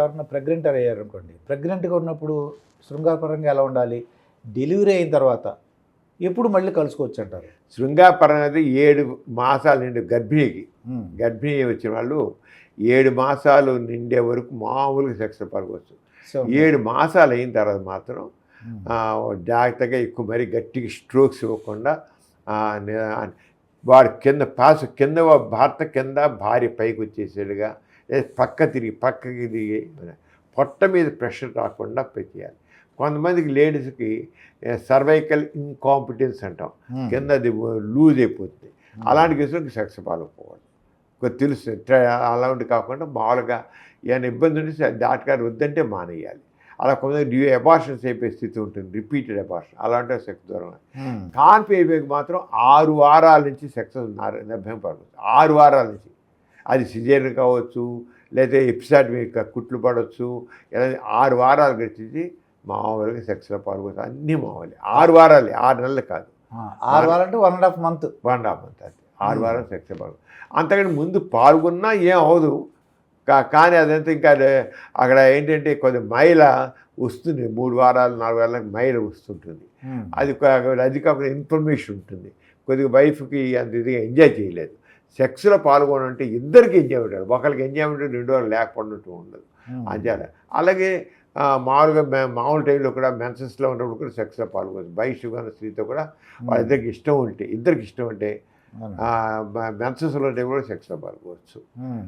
ఎవరైనా ప్రెగ్నెంట్ అయ్యారు అనుకోండి ప్రెగ్నెంట్గా ఉన్నప్పుడు శృంగారపరంగా ఎలా ఉండాలి? డెలివరీ అయిన తర్వాత ఎప్పుడు మళ్ళీ కలుసుకోవచ్చు అంటారు? శృంగాపరం అనేది ఏడు మాసాలు నిండి గర్భిణికి. గర్భిణి వచ్చిన వాళ్ళు ఏడు మాసాలు నిండే వరకు మామూలుగా సెక్స్ పరగవచ్చు ఏడు మాసాలు అయిన తర్వాత మాత్రం జాగ్రత్తగా ఎక్కువ మరి గట్టిగా స్ట్రోక్స్ ఇవ్వకుండా వాడు కింద పాసు కింద భర్త కింద భార్య పైకి వచ్చేసేట్టుగా లేదా పక్క తిరిగి పక్కకి తిరిగి పొట్ట మీద ప్రెషర్ రాకుండా పెట్టేయాలి. కొంతమందికి లేడీస్కి సర్వైకల్ ఇన్కాంపిటెన్స్ అంటాం. కింద అది లూజ్ అయిపోతుంది. అలాంటి కేసులకు సెక్స్ కొద్ది తెలుసు అలాంటి కాకుండా మామూలుగా ఏమైనా ఇబ్బంది ఉంటే డాక్టర్ గారు వద్దంటే మానేయాలి. అలా కొంతమంది అబార్షన్స్ అయిపోయే స్థితి ఉంటుంది రిపీటెడ్ అబార్షన్ అలాంటి సెక్స్ దూరం ఉమ్. కాన్పి అయిపోయాక మాత్రం ఆరు వారాల నుంచి సెక్స్ నిర్భయం పడవచ్చు ఆరు వారాల నుంచి. అది సిజేరియన్ కావచ్చు లేదా ఎపిసాడ్ మీకు కుట్లు పడవచ్చు ఇలా ఆరు వారాలు గడిచి మామూలుగా సెక్స్లో పాల్గొచ్చు అన్నీ మామూలు. ఆరు వారాలే ఆరు నెలలు కాదు. ఆరు వారంటే one and half month one and half month అది ఆరు వారాలు సెక్స్ పాల్గొ అంతకంటే ముందు పాల్గొన్నా ఏం అవదు కానీ అదంతా ఇంకా అదే అక్కడ ఏంటంటే కొద్ది మైల వస్తుంది. మూడు వారాలు నాలుగు వారాలకు మైల వస్తుంటుంది. అది కా- అది కాకుండా ఇన్ఫర్మేషన్ ఉంటుంది. కొద్దిగా వైఫ్కి అంత ఇదిగా ఎంజాయ్ చేయలేదు. సెక్స్లో పాల్గొనంటే ఇద్దరికి ఎంజాయ్ ఉంటారు ఒకరికి ఎంజాయ్మెంట్ రెండు వారు లేకపోయినట్టు ఉండదు. అంచేత అలాగే మామూలుగా మే- మామూలు టైంలో కూడా మెన్సెస్లో ఉన్నప్పుడు కూడా సెక్స్లో పాల్గొచ్చు. బయట ఉన్న స్త్రీతో కూడా వాళ్ళిద్దరికి ఇష్టం ఉంటే ఇద్దరికి ఇష్టం ఉంటే మెన్సెస్లో ఉంటే కూడా సెక్స్లో పాల్గొవచ్చు ఉమ్.